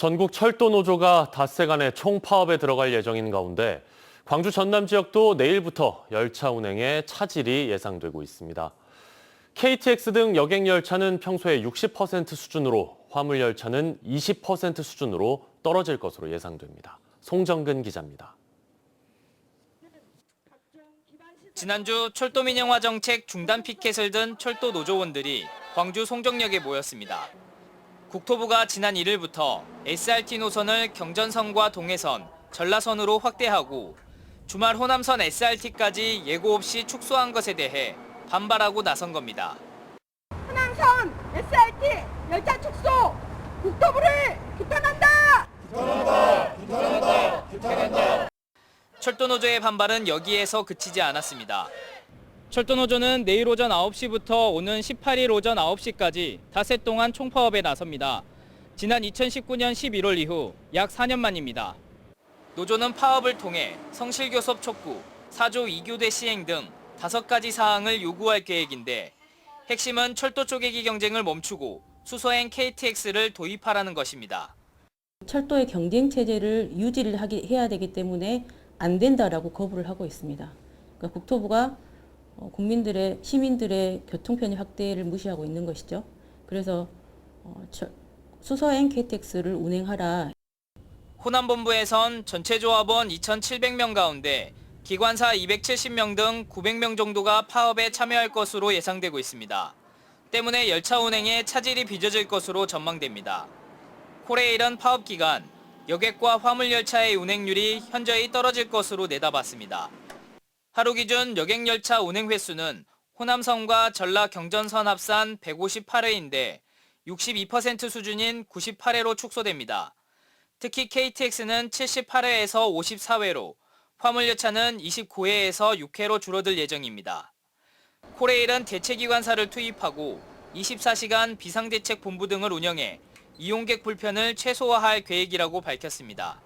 전국 철도 노조가 닷새 간의 총파업에 들어갈 예정인 가운데 광주 전남 지역도 내일부터 열차 운행에 차질이 예상되고 있습니다. KTX 등 여객 열차는 평소에 60% 수준으로 화물 열차는 20% 수준으로 떨어질 것으로 예상됩니다. 송정근 기자입니다. 지난주 철도 민영화 정책 중단 피켓을 든 철도 노조원들이 광주 송정역에 모였습니다. 국토부가 지난 1일부터 SRT 노선을 경전선과 동해선, 전라선으로 확대하고 주말 호남선 SRT까지 예고 없이 축소한 것에 대해 반발하고 나선 겁니다. 한항선 SRT 열차 축소 국토부를 규탄한다. 철도노조의 반발은 여기에서 그치지 않았습니다. 철도노조는 내일 오전 9시부터 오는 18일 오전 9시까지 닷새 동안 총파업에 나섭니다. 지난 2019년 11월 이후 약 4년 만입니다. 노조는 파업을 통해 성실교섭 촉구, 사조 2교대 시행 등 다섯 가지 사항을 요구할 계획인데 핵심은 철도 쪼개기 경쟁을 멈추고 수소행 KTX를 도입하라는 것입니다. 철도의 경쟁 체제를 유지를 하기 해야 되기 때문에 안 된다라고 거부를 하고 있습니다. 그러니까 국토부가 어, 국민들의 시민들의 교통 편의 확대를 무시하고 있는 것이죠. 그래서 어, 철- 수서행 KTX를 운행하라 호남본부에선 전체 조합원 2,700명 가운데 기관사 270명 등 900명 정도가 파업에 참여할 것으로 예상되고 있습니다. 때문에 열차 운행에 차질이 빚어질 것으로 전망됩니다. 코레일은 파업 기간 여객과 화물 열차의 운행률이 현저히 떨어질 것으로 내다봤습니다. 하루 기준 여객 열차 운행 회수는 호남선과 전라 경전선 합산 158회인데 62% 수준인 98회로 축소됩니다. 특히 KTX는 78회에서 54회로, 화물열차는 29회에서 6회로 줄어들 예정입니다. 코레일은 대체기관사를 투입하고 24시간 비상대책본부 등을 운영해 이용객 불편을 최소화할 계획이라고 밝혔습니다.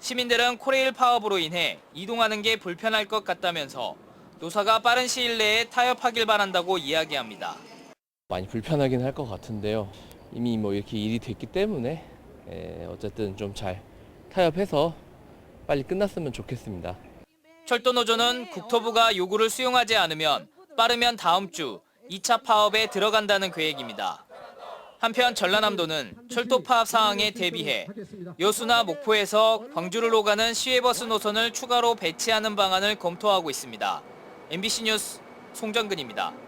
시민들은 코레일 파업으로 인해 이동하는 게 불편할 것 같다면서 노사가 빠른 시일 내에 타협하길 바란다고 이야기합니다. 많이 불편하긴 할 것 같은데요. 이미 뭐 이렇게 일이 됐기 때문에 에, 어쨌든 좀 잘 타협해서 빨리 끝났으면 좋겠습니다. 철도 노조는 국토부가 요구를 수용하지 않으면 빠르면 다음 주 2차 파업에 들어간다는 계획입니다. 한편 전라남도는 철도 파업 상황에 대비해 여수나 목포에서 광주를 오가는 시외버스 노선을 추가로 배치하는 방안을 검토하고 있습니다. MBC 뉴스 송정근입니다.